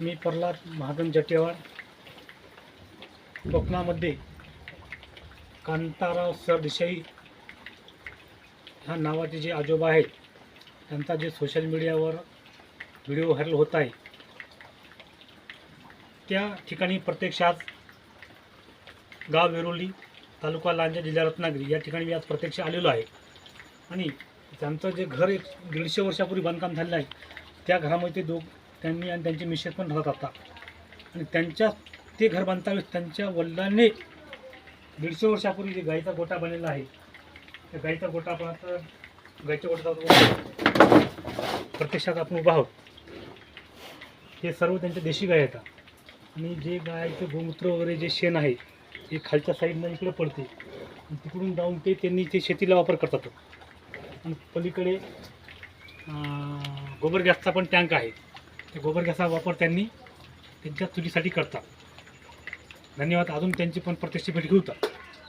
मी प्रल्हाद महागन जटेवाड कोकणामध्ये कांताराव सरदेसाई ह्या नावाचे जे आजोबा आहेत त्यांचा जे सोशल मीडियावर व्हिडिओ व्हायरल होत आहे त्या ठिकाणी प्रत्यक्ष आज गाव वेरोली तालुका लांजा जिल्हा रत्नागिरी या ठिकाणी मी आज प्रत्यक्ष आलेलो आहे. आणि त्यांचं जे घर एक दीडशे वर्षापूर्वी बांधकाम झालेलं आहे त्या घरामध्ये ते दोघ त्यांनी आणि त्यांचे मिसेस पण राहत आता आणि त्यांच्या ते घर बांधतावेळेस त्यांच्या वडिलांनी दीडशे वर्षापूर्वी जे गाईचा गोटा बनलेला आहे त्या गाईचा गोटा आपण आता गाईच्या गोटा प्रत्यक्षात आपण उभा आहोत. हे सर्व त्यांच्या देशी गाय येतात आणि जे गायचं गोमूत्र वगैरे जे शेण आहे ते खालच्या साईडनं इकडे पडते. तिकडून जाऊन ते त्यांनी ते शेतीला वापर करतात. आणि पलीकडे गोबर गॅसचा पण टँक आहे. त्या गोबर गॅसचा वापर त्यांनी त्यांच्या चुलीसाठी करतात. धन्यवाद. अजून त्यांची पण प्रत्यक्ष भेट घेऊ